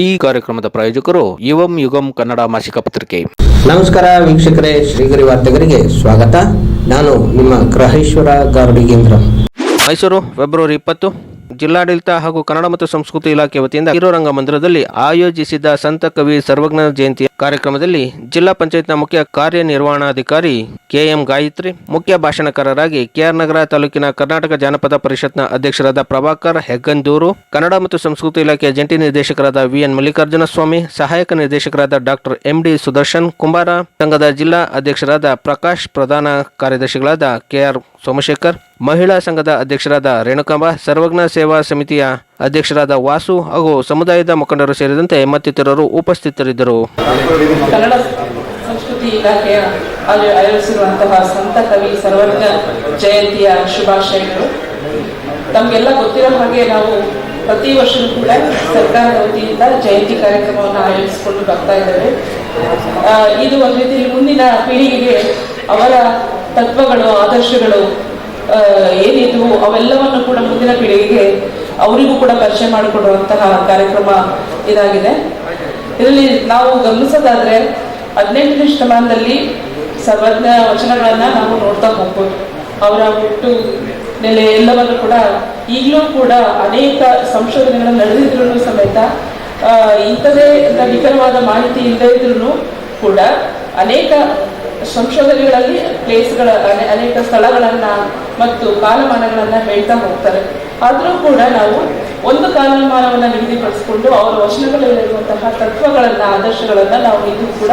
ಈ ಕಾರ್ಯಕ್ರಮದ ಪ್ರಾಯೋಜಕರು ಯುವಂ ಯುಗಂ ಕನ್ನಡ ಮಾಸಿಕ ಪತ್ರಿಕೆ. ನಮಸ್ಕಾರ ವೀಕ್ಷಕರೇ ಶ್ರೀಗರಿ ವಾರ್ತೆಗರಿಗೆ ಸ್ವಾಗತ. ನಾನು ನಿಮ್ಮ ಗ್ರಹೇಶ್ವರ ಗಾರ್ಡಿಗೇಂದ್ರ ಮೈಸೂರು ಫೆಬ್ರವರಿ ಇಪ್ಪತ್ತು. ಜಿಲ್ಲಾಡಳಿತ ಹಾಗೂ ಕನ್ನಡ ಮತ್ತು ಸಂಸ್ಕೃತಿ ಇಲಾಖೆ ವತಿಯಿಂದ ರಂಗ ಮಂದಿರದಲ್ಲಿ ಆಯೋಜಿಸಿದ ಸಂತ ಕವಿ ಸರ್ವಜ್ಞ ಜಯಂತಿ ಕಾರ್ಯಕ್ರಮದಲ್ಲಿ ಜಿಲ್ಲಾ ಪಂಚಾಯತ್ನ ಮುಖ್ಯ ಕಾರ್ಯನಿರ್ವಹಣಾಧಿಕಾರಿ ಕೆಎಂ ಗಾಯತ್ರಿ, ಮುಖ್ಯ ಭಾಷಣಕಾರರಾಗಿ ಕೆಆರ್ ನಗರ ತಾಲೂಕಿನ ಕರ್ನಾಟಕ ಜಾನಪದ ಪರಿಷತ್ನ ಅಧ್ಯಕ್ಷರಾದ ಪ್ರಭಾಕರ್ ಹೆಗ್ಗಂದೂರು, ಕನ್ನಡ ಮತ್ತು ಸಂಸ್ಕೃತಿ ಇಲಾಖೆಯ ಜಂಟಿ ನಿರ್ದೇಶಕರಾದ ವಿಎನ್ ಮಲ್ಲಿಕಾರ್ಜುನ ಸ್ವಾಮಿ ಸಹಾಯಕ ನಿರ್ದೇಶಕರಾದ ಡಾಕ್ಟರ್ ಎಂಡಿ ಸುದರ್ಶನ್, ಕುಂಬಾರ ಸಂಘದ ಜಿಲ್ಲಾ ಅಧ್ಯಕ್ಷರಾದ ಪ್ರಕಾಶ್ ಪ್ರಧಾನ ಕಾರ್ಯದರ್ಶಿಗಳಾದ ಕೆಆರ್ ಸೋಮಶೇಖರ್, ಮಹಿಳಾ ಸಂಘದ ಅಧ್ಯಕ್ಷರಾದ ರೇಣುಕಾಂಬ, ಸರ್ವಜ್ಞ ಸೇವಾ ಸಮಿತಿಯ ಅಧ್ಯಕ್ಷರಾದ ವಾಸು ಹಾಗೂ ಸಮುದಾಯದ ಮುಖಂಡರು ಸೇರಿದಂತೆ ಮತ್ತಿತರರು ಉಪಸ್ಥಿತರಿದ್ದರು. ಸಂಸ್ಕೃತಿ ಇಲಾಖೆಯ ಅಲ್ಲಿ ಆಯೋಜಿಸಿರುವಂತಹ ಸಂತ ಕವಿ ಸರ್ವಜ್ಞ ಜಯಂತಿಯ ಶುಭಾಶಯಗಳು. ತಮಗೆಲ್ಲ ಗೊತ್ತಿರೋ ಹಾಗೆ ನಾವು ಪ್ರತಿ ವರ್ಷವೂ ಕೂಡ ಸರ್ಕಾರದ ವತಿಯಿಂದ ಜಯಂತಿ ಕಾರ್ಯಕ್ರಮವನ್ನು ಆಯೋಜಿಸಿಕೊಂಡು ಬರ್ತಾ ಇದ್ದೇವೆ. ಇದು ಒಂದು ರೀತಿಯಲ್ಲಿ ಮುಂದಿನ ಪೀಳಿಗೆಗೆ ಅವರ ತತ್ವಗಳು, ಆದರ್ಶಗಳು ಏನಿದ್ವು ಅವೆಲ್ಲವನ್ನು ಕೂಡ ಮುಂದಿನ ಪೀಳಿಗೆಗೆ ಅವರಿಗೂ ಕೂಡ ಪರಿಚಯ ಮಾಡಿಕೊಡುವಂತಹ ಕಾರ್ಯಕ್ರಮ ಇದಾಗಿದೆ. ಇದರಲ್ಲಿ ನಾವು ಗಮನಿಸೋದಾದ್ರೆ ಹದಿನೆಂಟನೇ ಶತಮಾನದಲ್ಲಿ ಸರ್ವಜ್ಞ ವಚನಗಳನ್ನ ನಾವು ನೋಡ್ತಾ ಹೋಗ್ಬೋದು. ಅವರ ಹುಟ್ಟು ನೆಲೆ ಎಲ್ಲವನ್ನು ಕೂಡ ಈಗಲೂ ಕೂಡ ಅನೇಕ ಸಂಶೋಧನೆಗಳು ನಡೆದಿದ್ರು ಸಮೇತ ಇಂಥದೇ ನಿಖರವಾದ ಮಾಹಿತಿ ಇಲ್ಲದೇ ಇದ್ರೂ ಕೂಡ ಅನೇಕ ಸಂಶೋಧನೆಗಳಲ್ಲಿ ಪ್ಲೇಸ್ಗಳ ಅನೇಕ ಸ್ಥಳಗಳನ್ನ ಮತ್ತು ಕಾಲಮಾನಗಳನ್ನ ಹೇಳ್ತಾ ಹೋಗ್ತಾರೆ. ಆದರೂ ಕೂಡ ನಾವು ಒಂದು ಕಾಲಮಾನವನ್ನ ನಿಗದಿಪಡಿಸಿಕೊಂಡು ಅವರ ವಚನಗಳಲ್ಲಿರುವಂತಹ ತತ್ವಗಳನ್ನ, ಆದರ್ಶಗಳನ್ನ ನಾವು ಇದು ಕೂಡ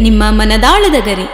ನಿಮ್ಮ ಮನದಾಳದ ಗರಿ.